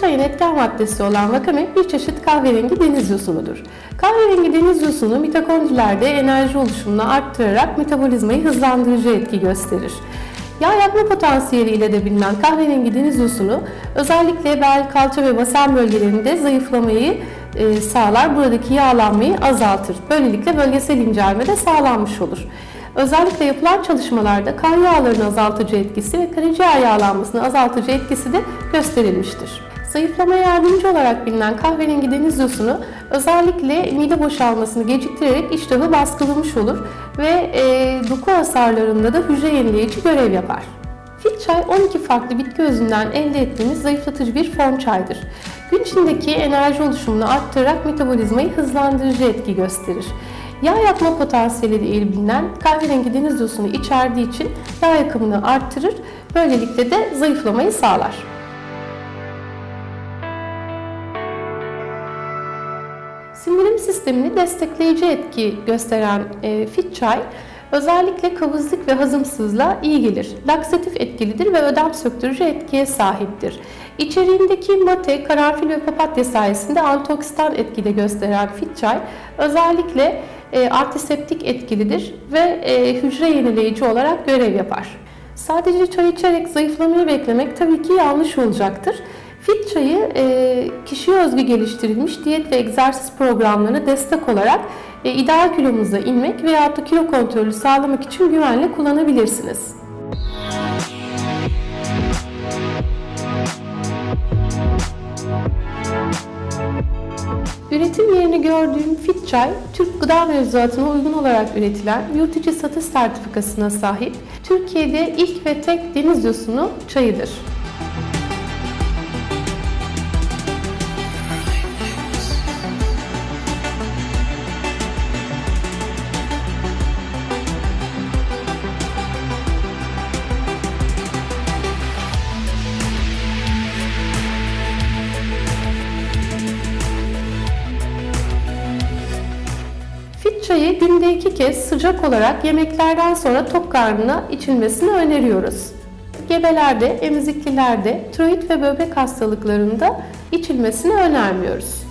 Çayın etken maddesi olan vakame bir çeşit kahverengi deniz yosunudur. Kahverengi deniz yosunu mitokondrilerde enerji oluşumunu arttırarak metabolizmayı hızlandırıcı etki gösterir. Yağ yakma potansiyeli ile de bilinen kahverengi deniz yosunu özellikle bel, kalça ve basen bölgelerinde zayıflamayı e, sağlar. Buradaki yağlanmayı azaltır. Böylelikle bölgesel incelme de sağlanmış olur. Özellikle yapılan çalışmalarda kan yağlarını azaltıcı etkisi ve karaciğer yağlanmasını azaltıcı etkisi de gösterilmiştir. Zayıflamaya yardımcı olarak bilinen kahverengi deniz yosunu özellikle mide boşalmasını geciktirerek iştahı baskılamış olur ve e, doku hasarlarında da hücre yenileyici görev yapar. Fit çay 12 farklı bitki özünden elde ettiğimiz zayıflatıcı bir form çaydır. Gün içindeki enerji oluşumunu arttırarak metabolizmayı hızlandırıcı etki gösterir. Yağ yakma potansiyeli ile bilinen kahverengi deniz yosunu içerdiği için yağ yakımını arttırır, böylelikle de zayıflamayı sağlar. Sindirim sistemini destekleyici etki gösteren e, fit çay özellikle kabızlık ve hazımsızlığa iyi gelir. Laksatif etkilidir ve ödem söktürücü etkiye sahiptir. İçeriğindeki mate, karanfil ve papatya sayesinde antioksidan etkide gösteren fit çay özellikle e, antiseptik etkilidir ve e, hücre yenileyici olarak görev yapar. Sadece çay içerek zayıflamayı beklemek tabii ki yanlış olacaktır. Fit çayı e, kişiye özgü geliştirilmiş diyet ve egzersiz programlarına destek olarak e, ideal kilomuza inmek veya da kilo kontrolü sağlamak için güvenle kullanabilirsiniz. Üretim yerini gördüğüm Fit Çay, Türk gıda mevzuatına uygun olarak üretilen yurt içi satış sertifikasına sahip Türkiye'de ilk ve tek deniz yosunu çayıdır. Çayı günde iki kez sıcak olarak yemeklerden sonra tok karnına içilmesini öneriyoruz. Gebelerde, emziklilerde, tiroid ve böbrek hastalıklarında içilmesini önermiyoruz.